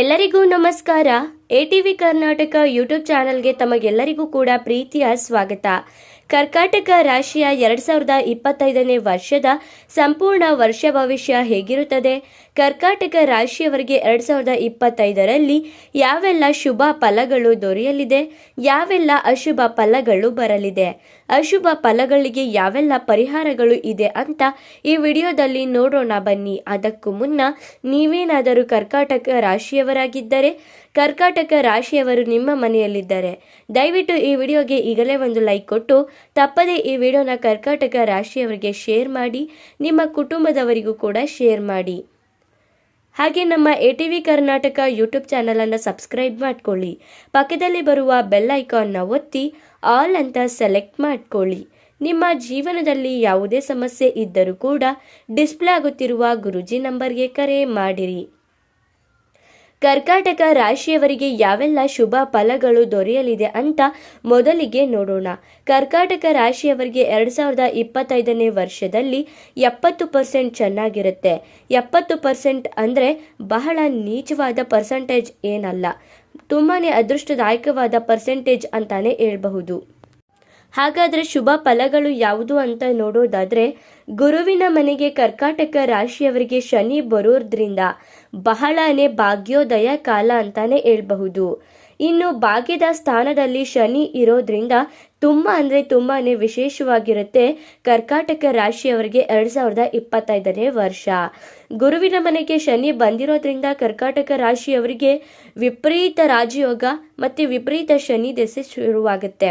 ಎಲ್ಲರಿಗೂ ನಮಸ್ಕಾರ. A TV Karnataka YouTube ಚಾನೆಲ್ಗೆ ತಮಗೆಲ್ಲರಿಗೂ ಕೂಡ ಪ್ರೀತಿಯ ಸ್ವಾಗತ. ಕರ್ಕಾಟಕ ರಾಶಿಯ ಎರಡ್ ಸಾವಿರದ ಇಪ್ಪತ್ತೈದನೇ ವರ್ಷದ ಸಂಪೂರ್ಣ ವರ್ಷ ಭವಿಷ್ಯ ಹೇಗಿರುತ್ತದೆ? ಕರ್ಕಾಟಕ ರಾಶಿಯವರಿಗೆ ಎರಡು ಸಾವಿರದ ಇಪ್ಪತ್ತೈದರಲ್ಲಿ ಯಾವೆಲ್ಲ ಶುಭ ಫಲಗಳು ದೊರೆಯಲಿದೆ, ಯಾವೆಲ್ಲ ಅಶುಭ ಫಲಗಳು ಬರಲಿದೆ, ಅಶುಭ ಫಲಗಳಿಗೆ ಯಾವೆಲ್ಲ ಪರಿಹಾರಗಳು ಇದೆ ಅಂತ ಈ ವಿಡಿಯೋದಲ್ಲಿ ನೋಡೋಣ ಬನ್ನಿ. ಅದಕ್ಕೂ ಮುನ್ನ ನೀವೇನಾದರೂ ಕರ್ಕಾಟಕ ರಾಶಿಯವರಾಗಿದ್ದರೆ, ಕರ್ಕಾಟಕ ರಾಶಿಯವರು ನಿಮ್ಮ ಮನೆಯಲ್ಲಿದ್ದಾರೆ. ದಯವಿಟ್ಟು ಈ ವಿಡಿಯೋಗೆ ಈಗಲೇ ಒಂದು ಲೈಕ್ ಕೊಟ್ಟು, ತಪ್ಪದೇ ಈ ವಿಡಿಯೋನ ಕರ್ಕಾಟಕ ರಾಶಿಯವರಿಗೆ ಶೇರ್ ಮಾಡಿ, ನಿಮ್ಮ ಕುಟುಂಬದವರಿಗೂ ಕೂಡ ಶೇರ್ ಮಾಡಿ. ಹಾಗೆ ನಮ್ಮ A T V Karnataka YouTube ಚಾನಲನ್ನು ಸಬ್ಸ್ಕ್ರೈಬ್ ಮಾಡ್ಕೊಳ್ಳಿ. ಪಕ್ಕದಲ್ಲಿ ಬರುವ ಬೆಲ್ ಐಕಾನ್ನ ಒತ್ತಿ ಆಲ್ ಅಂತ ಸೆಲೆಕ್ಟ್ ಮಾಡ್ಕೊಳ್ಳಿ. ನಿಮ್ಮ ಜೀವನದಲ್ಲಿ ಯಾವುದೇ ಸಮಸ್ಯೆ ಇದ್ದರೂ ಕೂಡ ಡಿಸ್ಪ್ಲೇ ಆಗುತ್ತಿರುವ ಗುರುಜಿ ನಂಬರ್ಗೆ ಕರೆ ಮಾಡಿರಿ. ಕರ್ಕಾಟಕ ರಾಶಿಯವರಿಗೆ ಯಾವೆಲ್ಲ ಶುಭ ಫಲಗಳು ದೊರೆಯಲಿದೆ ಅಂತ ಮೊದಲಿಗೆ ನೋಡೋಣ. ಕರ್ಕಾಟಕ ರಾಶಿಯವರಿಗೆ ಎರಡು ಸಾವಿರದ ಇಪ್ಪತ್ತೈದನೇ ವರ್ಷದಲ್ಲಿ ಎಪ್ಪತ್ತು ಪರ್ಸೆಂಟ್ ಚೆನ್ನಾಗಿರುತ್ತೆ. ಎಪ್ಪತ್ತು ಪರ್ಸೆಂಟ್ ಅಂದರೆ ಬಹಳ ನೀಚವಾದ ಪರ್ಸೆಂಟೇಜ್ ಏನಲ್ಲ. ತುಂಬಾ ಅದೃಷ್ಟದಾಯಕವಾದ ಪರ್ಸೆಂಟೇಜ್ ಅಂತಾನೆ ಹೇಳ್ಬಹುದು. ಹಾಗಾದ್ರೆ ಶುಭ ಫಲಗಳು ಯಾವುದು ಅಂತ ನೋಡೋದಾದರೆ, ಗುರುವಿನ ಮನೆಗೆ ಕರ್ಕಾಟಕ ರಾಶಿಯವರಿಗೆ ಶನಿ ಬರೋದ್ರಿಂದ ಬಹಳನೇ ಭಾಗ್ಯೋದಯ ಕಾಲ ಅಂತಾನೆ ಹೇಳ್ಬಹುದು. ಇನ್ನು ಭಾಗ್ಯದ ಸ್ಥಾನದಲ್ಲಿ ಶನಿ ಇರೋದ್ರಿಂದ ತುಂಬ ಅಂದರೆ ತುಂಬಾನೇ ವಿಶೇಷವಾಗಿರುತ್ತೆ ಕರ್ಕಾಟಕ ರಾಶಿಯವರಿಗೆ ಎರಡು ಸಾವಿರದ ಇಪ್ಪತ್ತೈದನೇ ವರ್ಷ. ಗುರುವಿನ ಮನೆಗೆ ಶನಿ ಬಂದಿರೋದ್ರಿಂದ ಕರ್ಕಾಟಕ ರಾಶಿಯವರಿಗೆ ವಿಪರೀತ ರಾಜಯೋಗ ಮತ್ತು ವಿಪರೀತ ಶನಿ ದೆಸೆ ಶುರುವಾಗುತ್ತೆ.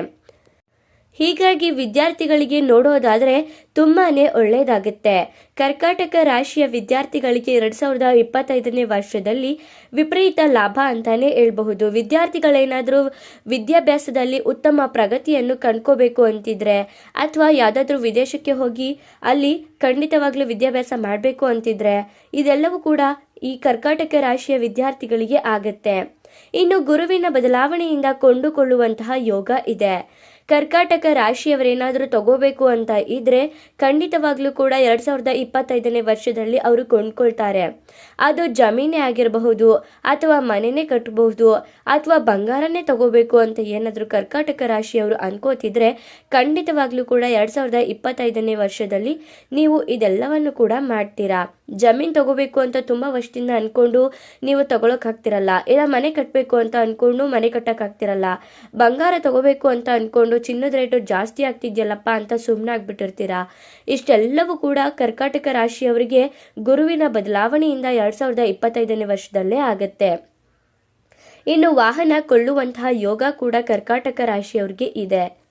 ಹೀಗಾಗಿ ವಿದ್ಯಾರ್ಥಿಗಳಿಗೆ ನೋಡೋದಾದರೆ ತುಂಬಾನೇ ಒಳ್ಳೆಯದಾಗುತ್ತೆ ಕರ್ಕಾಟಕ ರಾಶಿಯ ವಿದ್ಯಾರ್ಥಿಗಳಿಗೆ ಎರಡ್ ಸಾವಿರದ ಇಪ್ಪತ್ತೈದನೇ ವರ್ಷದಲ್ಲಿ ವಿಪರೀತ ಲಾಭ ಅಂತಾನೆ ಹೇಳ್ಬಹುದು. ವಿದ್ಯಾರ್ಥಿಗಳೇನಾದರೂ ವಿದ್ಯಾಭ್ಯಾಸದಲ್ಲಿ ಉತ್ತಮ ಪ್ರಗತಿಯನ್ನು ಕಂಡ್ಕೋಬೇಕು ಅಂತಿದ್ರೆ, ಅಥವಾ ಯಾವುದಾದ್ರೂ ವಿದೇಶಕ್ಕೆ ಹೋಗಿ ಅಲ್ಲಿ ಖಂಡಿತವಾಗ್ಲೂ ವಿದ್ಯಾಭ್ಯಾಸ ಮಾಡಬೇಕು ಅಂತಿದ್ರೆ, ಇದೆಲ್ಲವೂ ಕೂಡ ಈ ಕರ್ಕಾಟಕ ರಾಶಿಯ ವಿದ್ಯಾರ್ಥಿಗಳಿಗೆ ಆಗತ್ತೆ. ಇನ್ನು ಗುರುವಿನ ಬದಲಾವಣೆಯಿಂದ ಕೊಂಡುಕೊಳ್ಳುವಂತಹ ಯೋಗ ಇದೆ. ಕರ್ಕಾಟಕ ರಾಶಿಯವರೇನಾದರೂ ತಗೋಬೇಕು ಅಂತ ಇದ್ರೆ ಖಂಡಿತವಾಗ್ಲೂ ಕೂಡ ಎರಡ್ ಸಾವಿರದ ಇಪ್ಪತ್ತೈದನೇ ವರ್ಷದಲ್ಲಿ ಅವರು ಕೊಂಡ್ಕೊಳ್ತಾರೆ. ಅದು ಜಮೀನೇ ಆಗಿರಬಹುದು, ಅಥವಾ ಮನೆನೇ ಕಟ್ಟಬಹುದು ಅಥವಾ ಬಂಗಾರನೇ ತಗೋಬೇಕು ಅಂತ ಏನಾದರೂ ಕರ್ಕಾಟಕ ರಾಶಿಯವರು ಅನ್ಕೋತಿದ್ರೆ ಖಂಡಿತವಾಗ್ಲೂ ಕೂಡ ಎರಡ್ ಸಾವಿರದ ಇಪ್ಪತ್ತೈದನೇ ವರ್ಷದಲ್ಲಿ ನೀವು ಇದೆಲ್ಲವನ್ನು ಕೂಡ ಮಾಡ್ತೀರಾ. ಜಮೀನ್ ತಗೋಬೇಕು ಅಂತ ತುಂಬಾ ವರ್ಷದಿಂದ ಅನ್ಕೊಂಡು ನೀವು ತಗೊಳಕ್ ಆಗ್ತಿರಲ್ಲ. ಇಲ್ಲ, ಮನೆ ಕಟ್ಟಬೇಕು ಅಂತ ಅನ್ಕೊಂಡು ಮನೆ ಕಟ್ಟಕ್ ಆಗ್ತಿರಲ್ಲ. ಬಂಗಾರ ತಗೋಬೇಕು ಅಂತ ಅನ್ಕೊಂಡು ಚಿನ್ನದ ರೇಟು ಜಾಸ್ತಿ ಆಗ್ತಿದ್ಯಲ್ಲಪ್ಪ ಅಂತ ಸುಮ್ಮನೆ ಆಗ್ಬಿಟ್ಟಿರ್ತೀರಾ? ಇಷ್ಟೆಲ್ಲವೂ ಕೂಡ ಕರ್ಕಾಟಕ ರಾಶಿಯವರಿಗೆ ಗುರುವಿನ ಬದಲಾವಣೆಯಿಂದ ಎರಡ್ ಸಾವಿರದ ಇಪ್ಪತ್ತೈದನೇ ವರ್ಷದಲ್ಲೇ ಆಗತ್ತೆ. ಇನ್ನು ವಾಹನ ಕೊಳ್ಳುವಂತಹ ಯೋಗ ಕೂಡ ಕರ್ಕಾಟಕ ರಾಶಿಯವರಿಗೆ ಇದೆ.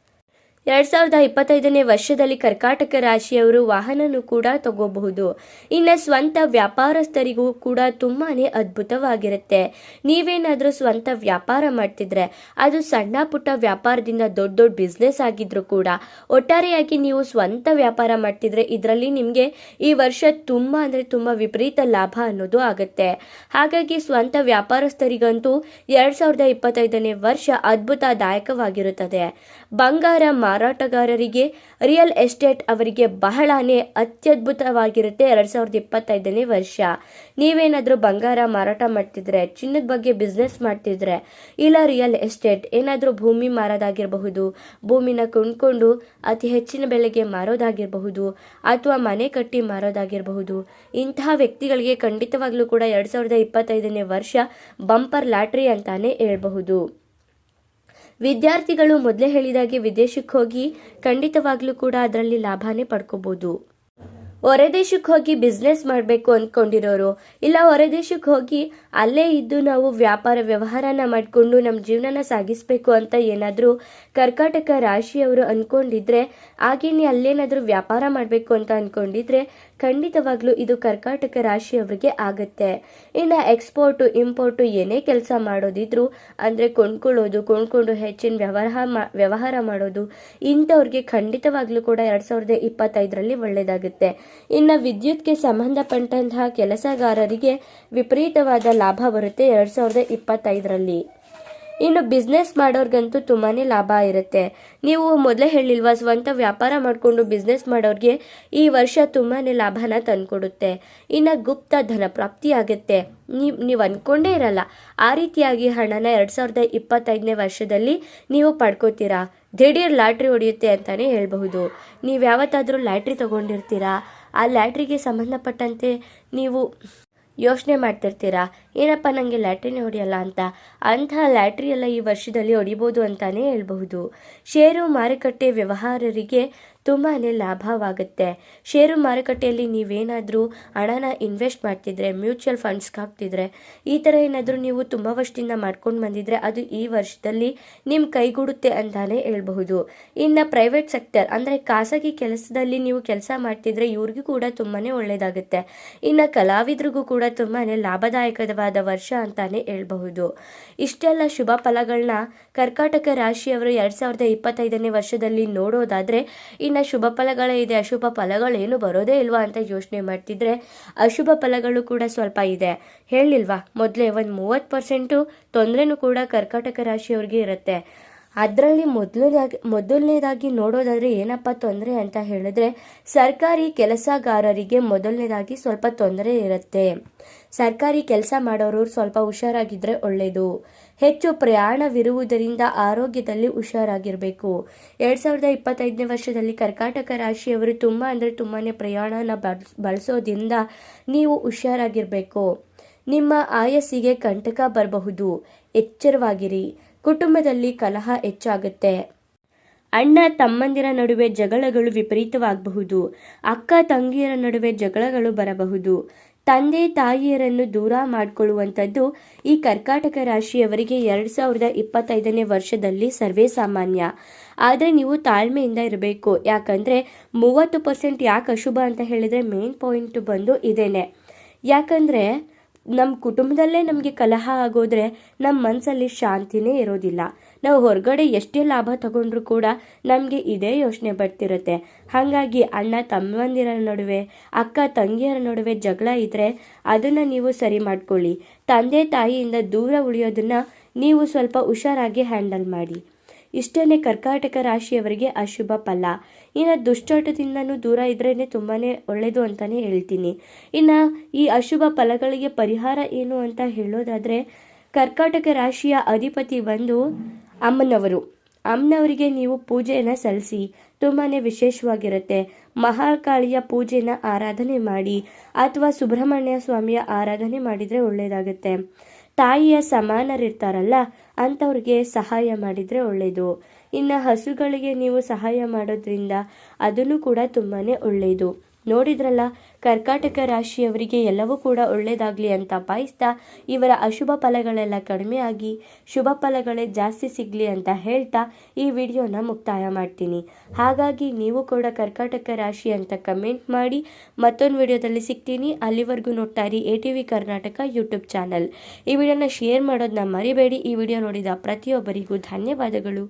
ಎರಡ್ ಸಾವಿರದ ಇಪ್ಪತ್ತೈದನೇ ವರ್ಷದಲ್ಲಿ ಕರ್ಕಾಟಕ ರಾಶಿಯವರು ವಾಹನನು ಕೂಡ ತಗೋಬಹುದು. ಇನ್ನು ಸ್ವಂತ ವ್ಯಾಪಾರಸ್ಥರಿಗೂ ಕೂಡ ತುಂಬಾನೇ ಅದ್ಭುತವಾಗಿರುತ್ತೆ. ನೀವೇನಾದರೂ ಸ್ವಂತ ವ್ಯಾಪಾರ ಮಾಡ್ತಿದ್ರೆ ಅದು ಸಣ್ಣ ಪುಟ್ಟ ವ್ಯಾಪಾರದಿಂದ ದೊಡ್ಡ ದೊಡ್ಡ ಬಿಸ್ನೆಸ್ ಆಗಿದ್ರು ಕೂಡ ಒಟ್ಟಾರೆಯಾಗಿ ನೀವು ಸ್ವಂತ ವ್ಯಾಪಾರ ಮಾಡ್ತಿದ್ರೆ ಇದರಲ್ಲಿ ನಿಮಗೆ ಈ ವರ್ಷ ತುಂಬಾ ಅಂದ್ರೆ ತುಂಬಾ ವಿಪರೀತ ಲಾಭ ಅನ್ನೋದು ಆಗುತ್ತೆ. ಹಾಗಾಗಿ ಸ್ವಂತ ವ್ಯಾಪಾರಸ್ಥರಿಗಂತೂ ಎರಡ್ ಸಾವಿರದ ಇಪ್ಪತ್ತೈದನೇ ವರ್ಷ ಅದ್ಭುತದಾಯಕವಾಗಿರುತ್ತದೆ. ಬಂಗಾರ ಮಾರಾಟಗಾರರಿಗೆ ರಿಯಲ್ ಎಸ್ಟೇಟ್ ಅವರಿಗೆ ಬಹಳನೇ ಅತ್ಯದ್ಭುತವಾಗಿರುತ್ತೆ ಎರಡ್ ಸಾವಿರದ ಇಪ್ಪತ್ತೈದನೇ ವರ್ಷ. ನೀವೇನಾದರೂ ಬಂಗಾರ ಮಾರಾಟ ಮಾಡ್ತಿದ್ರೆ, ಚಿನ್ನದ ಬಗ್ಗೆ ಬಿಸ್ನೆಸ್ ಮಾಡ್ತಿದ್ರೆ, ಇಲ್ಲ ರಿಯಲ್ ಎಸ್ಟೇಟ್ ಏನಾದರೂ ಭೂಮಿ ಮಾರೋದಾಗಿರಬಹುದು, ಭೂಮಿನ ಕೊಂಡ್ಕೊಂಡು ಅತಿ ಹೆಚ್ಚಿನ ಬೆಲೆಗೆ ಮಾರೋದಾಗಿರಬಹುದು, ಅಥವಾ ಮನೆ ಕಟ್ಟಿ ಮಾರೋದಾಗಿರಬಹುದು, ಇಂತಹ ವ್ಯಕ್ತಿಗಳಿಗೆ ಖಂಡಿತವಾಗ್ಲೂ ಕೂಡ ಎರಡ್ ಸಾವಿರದ ಇಪ್ಪತ್ತೈದನೇ ವರ್ಷ ಬಂಪರ್ ಲಾಟ್ರಿ ಅಂತಾನೆ ಹೇಳ್ಬಹುದು. ವಿದ್ಯಾರ್ಥಿಗಳು ಮೊದಲೇ ಹೇಳಿದಾಗೆ ವಿದೇಶಕ್ಕೆ ಹೋಗಿ ಖಂಡಿತವಾಗ್ಲೂ ಕೂಡ ಅದರಲ್ಲಿ ಲಾಭನೇ ಪಡ್ಕೋಬಹುದು ಹೊರದೇಶಕ್ಕೆ ಹೋಗಿ ಬಿಸ್ನೆಸ್ ಮಾಡಬೇಕು ಅಂದ್ಕೊಂಡಿರೋರು ಇಲ್ಲ ಹೊರದೇಶಕ್ಕೆ ಹೋಗಿ ಅಲ್ಲೇ ಇದ್ದು ನಾವು ವ್ಯಾಪಾರ ವ್ಯವಹಾರನ ಮಾಡಿಕೊಂಡು ನಮ್ಮ ಜೀವನನ ಸಾಗಿಸಬೇಕು ಅಂತ ಏನಾದರೂ ಕರ್ಕಾಟಕ ರಾಶಿಯವರು ಅಂದ್ಕೊಂಡಿದ್ರೆ ಹಾಗೇನೆ ಅಲ್ಲೇನಾದರೂ ವ್ಯಾಪಾರ ಮಾಡಬೇಕು ಅಂತ ಅಂದ್ಕೊಂಡಿದ್ರೆ ಖಂಡಿತವಾಗ್ಲೂ ಇದು ಕರ್ಕಾಟಕ ರಾಶಿಯವರಿಗೆ ಆಗತ್ತೆ. ಇನ್ನು ಎಕ್ಸ್ಪೋರ್ಟು ಇಂಪೋರ್ಟು ಏನೇ ಕೆಲಸ ಮಾಡೋದಿದ್ರು, ಅಂದರೆ ಕೊಂಡ್ಕೊಳ್ಳೋದು, ಕೊಂಡ್ಕೊಂಡು ಹೆಚ್ಚಿನ ವ್ಯವಹಾರ ವ್ಯವಹಾರ ಮಾಡೋದು, ಇಂಥವ್ರಿಗೆ ಖಂಡಿತವಾಗ್ಲೂ ಕೂಡ ಎರಡು ಸಾವಿರದ ಇಪ್ಪತ್ತೈದರಲ್ಲಿ ಒಳ್ಳೆಯದಾಗುತ್ತೆ ಇನ್ನು ವಿದ್ಯುತ್ಗೆ ಸಂಬಂಧಪಟ್ಟಂತಹ ಕೆಲಸಗಾರರಿಗೆ ವಿಪರೀತವಾದ ಲಾಭ ಬರುತ್ತೆ ಎರಡು ಸಾವಿರದ ಇಪ್ಪತ್ತೈದರಲ್ಲಿ. ಇನ್ನು ಬಿಸ್ನೆಸ್ ಮಾಡೋರ್ಗಂತೂ ತುಂಬಾ ಲಾಭ ಇರುತ್ತೆ. ನೀವು ಮೊದಲೇ ಹೇಳಿಲ್ವಾ, ಸ್ವಂತ ವ್ಯಾಪಾರ ಮಾಡಿಕೊಂಡು ಬಿಸ್ನೆಸ್ ಮಾಡೋರಿಗೆ ಈ ವರ್ಷ ತುಂಬಾ ಲಾಭನ ತಂದುಕೊಡುತ್ತೆ. ಇನ್ನು ಗುಪ್ತ ಧನ ಪ್ರಾಪ್ತಿ ಆಗುತ್ತೆ. ನೀವು ನೀವು ಅಂದ್ಕೊಂಡೇ ಇರಲ್ಲ. ಆ ರೀತಿಯಾಗಿ ಹಣನ ಎರಡು ಸಾವಿರದ ಇಪ್ಪತ್ತೈದನೇ ವರ್ಷದಲ್ಲಿ ನೀವು ಪಡ್ಕೋತೀರಾ? ದಿಢೀರ್ ಲಾಟ್ರಿ ಹೊಡೆಯುತ್ತೆ ಅಂತಲೇ ಹೇಳಬಹುದು. ನೀವು ಯಾವತ್ತಾದರೂ ಲ್ಯಾಟ್ರಿ ತೊಗೊಂಡಿರ್ತೀರಾ? ಆ ಲ್ಯಾಟ್ರಿಗೆ ಸಂಬಂಧಪಟ್ಟಂತೆ ನೀವು ಯೋಚನೆ ಮಾಡ್ತಿರ್ತೀರಾ? ಏನಪ್ಪ ನನಗೆ ಲ್ಯಾಟ್ರಿನೇ ಹೊಡೆಯಲ್ಲ ಅಂತ? ಅಂತಹ ಲ್ಯಾಟ್ರಿ ಎಲ್ಲ ಈ ವರ್ಷದಲ್ಲಿ ಹೊಡಿಬೋದು ಅಂತಲೇ ಹೇಳ್ಬಹುದು. ಷೇರು ಮಾರುಕಟ್ಟೆ ವ್ಯವಹಾರರಿಗೆ ತುಂಬಾ ಲಾಭವಾಗುತ್ತೆ. ಷೇರು ಮಾರುಕಟ್ಟೆಯಲ್ಲಿ ನೀವೇನಾದರೂ ಹಣನ ಇನ್ವೆಸ್ಟ್ ಮಾಡ್ತಿದ್ರೆ, ಮ್ಯೂಚುವಲ್ ಫಂಡ್ಸ್ಗೆ ಹಾಕ್ತಿದ್ರೆ, ಈ ಥರ ಏನಾದರೂ ನೀವು ತುಂಬ ವರ್ಷದಿಂದ ಮಾಡ್ಕೊಂಡು ಬಂದಿದ್ರೆ ಅದು ಈ ವರ್ಷದಲ್ಲಿ ನಿಮ್ಮ ಕೈಗೂಡುತ್ತೆ ಅಂತಲೇ ಹೇಳ್ಬಹುದು. ಇನ್ನು ಪ್ರೈವೇಟ್ ಸೆಕ್ಟರ್ ಅಂದರೆ ಖಾಸಗಿ ಕೆಲಸದಲ್ಲಿ ನೀವು ಕೆಲಸ ಮಾಡ್ತಿದ್ರೆ ಇವ್ರಿಗೂ ಕೂಡ ತುಂಬಾ ಒಳ್ಳೆಯದಾಗುತ್ತೆ ಇನ್ನು ಕಲಾವಿದರಿಗೂ ಕೂಡ ತುಂಬಾ ಲಾಭದಾಯಕವಾದ ವರ್ಷ ಅಂತಾನೆ ಹೇಳ್ಬಹುದು. ಇಷ್ಟೆಲ್ಲ ಶುಭ ಫಲಗಳನ್ನ ಕರ್ಕಾಟಕ ರಾಶಿಯವರು ಎರಡು ಸಾವಿರದ ಇಪ್ಪತ್ತೈದನೇ ವರ್ಷದಲ್ಲಿ ನೋಡೋದಾದರೆ ಇನ್ನು ಶುಭ ಫಲಗಳೇ ಇದೆ. ಅಶುಭ ಫಲಗಳೇನು ಬರೋದೇ ಇಲ್ವಾ ಅಂತ ಯೋಚನೆ ಮಾಡ್ತಿದ್ರೆ ಅಶುಭ ಫಲಗಳು ಕೂಡ ಸ್ವಲ್ಪ ಇದೆ. ಹೇಳಿಲ್ವಾ ಮೊದಲೇ ಒಂದು ಮೂವತ್ತು ಪರ್ಸೆಂಟು ತೊಂದರೆನೂ ಕೂಡ ಕರ್ಕಾಟಕ ರಾಶಿಯವ್ರಿಗೆ ಇರುತ್ತೆ. ಅದರಲ್ಲಿ ಮೊದಲನೇದಾಗಿ ಮೊದಲನೇದಾಗಿ ನೋಡೋದಾದರೆ ಏನಪ್ಪ ತೊಂದರೆ ಅಂತ ಹೇಳಿದ್ರೆ, ಸರ್ಕಾರಿ ಕೆಲಸಗಾರರಿಗೆ ಮೊದಲನೇದಾಗಿ ಸ್ವಲ್ಪ ತೊಂದರೆ ಇರುತ್ತೆ. ಸರ್ಕಾರಿ ಕೆಲಸ ಮಾಡೋರು ಸ್ವಲ್ಪ ಹುಷಾರಾಗಿದ್ದರೆ ಒಳ್ಳೆಯದು ಹೆಚ್ಚು ಪ್ರಯಾಣವಿರುವುದರಿಂದ ಆರೋಗ್ಯದಲ್ಲಿ ಹುಷಾರಾಗಿರಬೇಕು. ಎರಡು ಸಾವಿರದ ಇಪ್ಪತ್ತೈದನೇ ವರ್ಷದಲ್ಲಿ ಕರ್ಕಾಟಕ ರಾಶಿಯವರು ತುಂಬ ಅಂದರೆ ತುಂಬಾ ಪ್ರಯಾಣನ ಬಳಸೋದ್ರಿಂದ ನೀವು ಹುಷಾರಾಗಿರಬೇಕು. ನಿಮ್ಮ ಆಯಸ್ಸಿಗೆ ಕಂಟಕ ಬರಬಹುದು. ಎಚ್ಚರವಾಗಿರಿ. ಕುಟುಂಬದಲ್ಲಿ ಕಲಹ ಹೆಚ್ಚಾಗುತ್ತೆ. ಅಣ್ಣ ತಮ್ಮಂದಿರ ನಡುವೆ ಜಗಳಗಳು ವಿಪರೀತವಾಗಬಹುದು. ಅಕ್ಕ ತಂಗಿಯರ ನಡುವೆ ಜಗಳಗಳು ಬರಬಹುದು. ತಂದೆ ತಾಯಿಯರನ್ನು ದೂರ ಮಾಡಿಕೊಳ್ಳುವಂಥದ್ದು ಈ ಕರ್ಕಾಟಕ ರಾಶಿಯವರಿಗೆ ಎರಡು ಸಾವಿರದ ಇಪ್ಪತ್ತೈದನೇ ವರ್ಷದಲ್ಲಿ ಸರ್ವೇ ಸಾಮಾನ್ಯ. ಆದರೆ ನೀವು ತಾಳ್ಮೆಯಿಂದ ಇರಬೇಕು. ಯಾಕಂದರೆ ಮೂವತ್ತು ಪರ್ಸೆಂಟ್ ಯಾಕೆ ಅಶುಭ ಅಂತ ಹೇಳಿದರೆ ಮೇನ್ ಪಾಯಿಂಟ್ ಬಂದು ಇದೇನೆ. ಯಾಕಂದರೆ ನಮ್ಮ ಕುಟುಂಬದಲ್ಲೇ ನಮಗೆ ಕಲಹ ಆಗೋದ್ರೆ ನಮ್ಮ ಮನಸ್ಸಲ್ಲಿ ಶಾಂತಿನೇ ಇರೋದಿಲ್ಲ. ನಾವು ಹೊರಗಡೆ ಎಷ್ಟೇ ಲಾಭ ತಗೊಂಡ್ರು ಕೂಡ ನಮಗೆ ಇದೇ ಯೋಚನೆ ಬರ್ತಿರುತ್ತೆ. ಹಾಗಾಗಿ ಅಣ್ಣ ತಮ್ಮಂದಿರ ನಡುವೆ, ಅಕ್ಕ ತಂಗಿಯರ ನಡುವೆ ಜಗಳ ಇದ್ದರೆ ಅದನ್ನು ನೀವು ಸರಿ ಮಾಡ್ಕೊಳ್ಳಿ. ತಂದೆ ತಾಯಿಯಿಂದ ದೂರ ಉಳಿಯೋದನ್ನು ನೀವು ಸ್ವಲ್ಪ ಹುಷಾರಾಗಿ ಹ್ಯಾಂಡಲ್ ಮಾಡಿ. ಇಷ್ಟೇ ಕರ್ಕಾಟಕ ರಾಶಿಯವರಿಗೆ ಅಶುಭ ಫಲ. ಇನ್ನು ದುಶ್ಚಟದಿಂದನೂ ದೂರ ಇದ್ರೇ ತುಂಬಾ ಒಳ್ಳೆಯದು ಅಂತಲೇ ಹೇಳ್ತೀನಿ. ಇನ್ನು ಈ ಅಶುಭ ಫಲಗಳಿಗೆ ಪರಿಹಾರ ಏನು ಅಂತ ಹೇಳೋದಾದರೆ, ಕರ್ಕಾಟಕ ರಾಶಿಯ ಅಧಿಪತಿ ಬಂದು ಅಮ್ಮನವರು. ಅಮ್ಮನವರಿಗೆ ನೀವು ಪೂಜೆಯನ್ನು ಸಲ್ಲಿಸಿ. ತುಂಬಾ ವಿಶೇಷವಾಗಿರುತ್ತೆ. ಮಹಾಕಾಳಿಯ ಪೂಜೆನ ಆರಾಧನೆ ಮಾಡಿ. ಅಥವಾ ಸುಬ್ರಹ್ಮಣ್ಯ ಸ್ವಾಮಿಯ ಆರಾಧನೆ ಮಾಡಿದರೆ ಒಳ್ಳೆಯದಾಗುತ್ತೆ ತಾಯಿಯ ಸಮಾನರಿರ್ತಾರಲ್ಲ, ಅಂಥವ್ರಿಗೆ ಸಹಾಯ ಮಾಡಿದರೆ ಒಳ್ಳೆಯದು ಇನ್ನು ಹಸುಗಳಿಗೆ ನೀವು ಸಹಾಯ ಮಾಡೋದ್ರಿಂದ ಅದನ್ನು ಕೂಡ ತುಂಬಾ ಒಳ್ಳೆಯದು ನೋಡಿದ್ರಲ್ಲ, ಕರ್ಕಾಟಕ ರಾಶಿಯವರಿಗೆ ಎಲ್ಲವೂ ಕೂಡ ಒಳ್ಳೆಯದಾಗಲಿ ಅಂತ ಬಾಯಿಸ್ತಾ ಇವರ ಅಶುಭ ಫಲಗಳೆಲ್ಲ ಕಡಿಮೆ ಆಗಿ, ಶುಭ ಫಲಗಳೇ ಜಾಸ್ತಿ ಸಿಗಲಿ ಅಂತ ಹೇಳ್ತಾ ಈ ವಿಡಿಯೋನ ಮುಕ್ತಾಯ ಮಾಡ್ತೀನಿ. ಹಾಗಾಗಿ ನೀವು ಕೂಡ ಕರ್ಕಾಟಕ ರಾಶಿ ಅಂತ ಕಮೆಂಟ್ ಮಾಡಿ, ಮತ್ತೊಂದು ವಿಡಿಯೋದಲ್ಲಿ ಸಿಗ್ತೀನಿ. ಅಲ್ಲಿವರೆಗೂ ನೋಡ್ತಾ ಇರಿ ಎ ಕರ್ನಾಟಕ ಯೂಟ್ಯೂಬ್ ಚಾನಲ್. ಈ ವಿಡಿಯೋನ ಶೇರ್ ಮಾಡೋದನ್ನ ಮರಿಬೇಡಿ. ಈ ವಿಡಿಯೋ ನೋಡಿದ ಪ್ರತಿಯೊಬ್ಬರಿಗೂ ಧನ್ಯವಾದಗಳು.